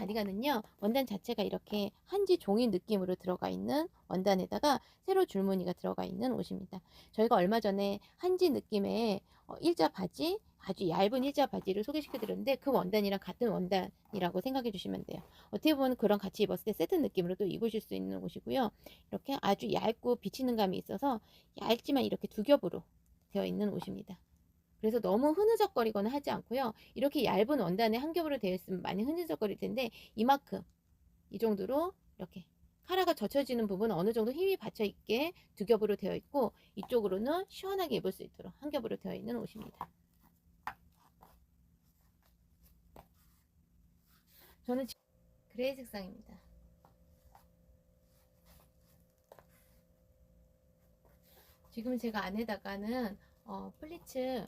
가디건은요 원단 자체가 이렇게 한지 종이 느낌으로 들어가 있는 원단에다가 세로 줄무늬가 들어가 있는 옷입니다. 저희가 얼마 전에 한지 느낌의 어, 일자 바지 아주 얇은 일자 바지를 소개시켜 드렸는데 그 원단이랑 같은 원단이라고 생각해 주시면 돼요. 어떻게 보면 그런 같이 입었을 때 세트 느낌으로 또 입으실 수 있는 옷이고요. 이렇게 아주 얇고 비치는 감이 있어서 얇지만 이렇게 두 겹으로 되어 있는 옷입니다. 그래서 너무 흐느적거리거나 하지 않고요. 이렇게 얇은 원단에 한 겹으로 되어 있으면 많이 흐느적거릴 텐데 이만큼 이 정도로 이렇게 카라가 젖혀지는 부분 어느 정도 힘이 받쳐 있게 두 겹으로 되어 있고 이쪽으로는 시원하게 입을 수 있도록 한 겹으로 되어 있는 옷입니다. 저는 지- 그레이 색상입니다. 지금 제가 안에다가는 어, 플리츠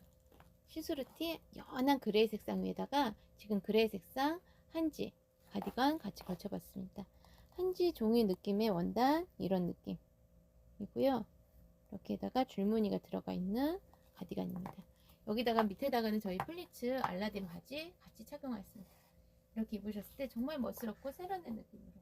시스루티 연한 그레이 색상 위에다가 지금 그레이 색상 한지 가디건 같이 걸쳐봤습니다. 한지 종이 느낌의 원단 이런 느낌이고요. 이렇게다가 줄무늬가 들어가 있는 가디건입니다. 여기다가 밑에다가는 저희 플리츠 알라딘 바지 같이 착용하였습니다. 이렇게 입으셨을 때 정말 멋스럽고 세련된 느낌으로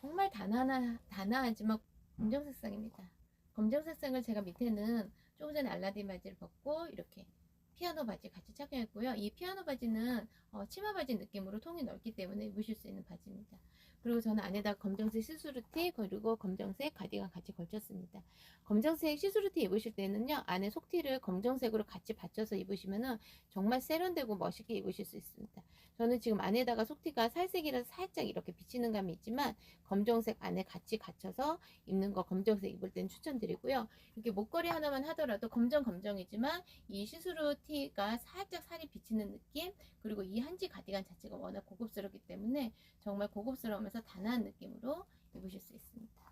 정말 단아나, 단아하지만 검정 색상입니다. 검정 색상을 제가 밑에는 조금 전에 알라딘 바지를 벗고 이렇게 피아노 바지 같이 착용했고요. 이 피아노 바지는 어, 치마 바지 느낌으로 통이 넓기 때문에 입으실 수 있는 바지입니다. 그리고 저는 안에다 검정색 시스루티 그리고 검정색 가디건 같이 걸쳤습니다. 검정색 시스루티 입으실 때는요 안에 속티를 검정색으로 같이 받쳐서 입으시면은 정말 세련되고 멋있게 입으실 수 있습니다. 저는 지금 안에다가 속티가 살색이라서 살짝 이렇게 비치는 감이 있지만 검정색 안에 같이 갖춰서 입는 거 검정색 입을 때는 추천드리고요. 이렇게 목걸이 하나만 하더라도 검정 검정이지만 이 시스루 티가 살짝 살이 비치는 느낌 그리고 이 한지 가디건 자체가 워낙 고급스럽기 때문에 정말 고급스러우면서 단아한 느낌으로 입으실 수 있습니다.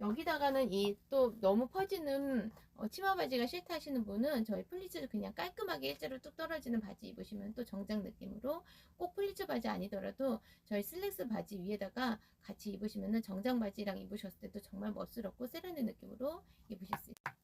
여기다가는 이 또 너무 퍼지는 어, 치마 바지가 싫다 하시는 분은 저희 플리츠를 그냥 깔끔하게 일자로 뚝 떨어지는 바지 입으시면 또 정장 느낌으로 꼭 플리츠 바지 아니더라도 저희 슬랙스 바지 위에다가 같이 입으시면 정장 바지랑 입으셨을 때도 정말 멋스럽고 세련된 느낌으로 입으실 수 있어요.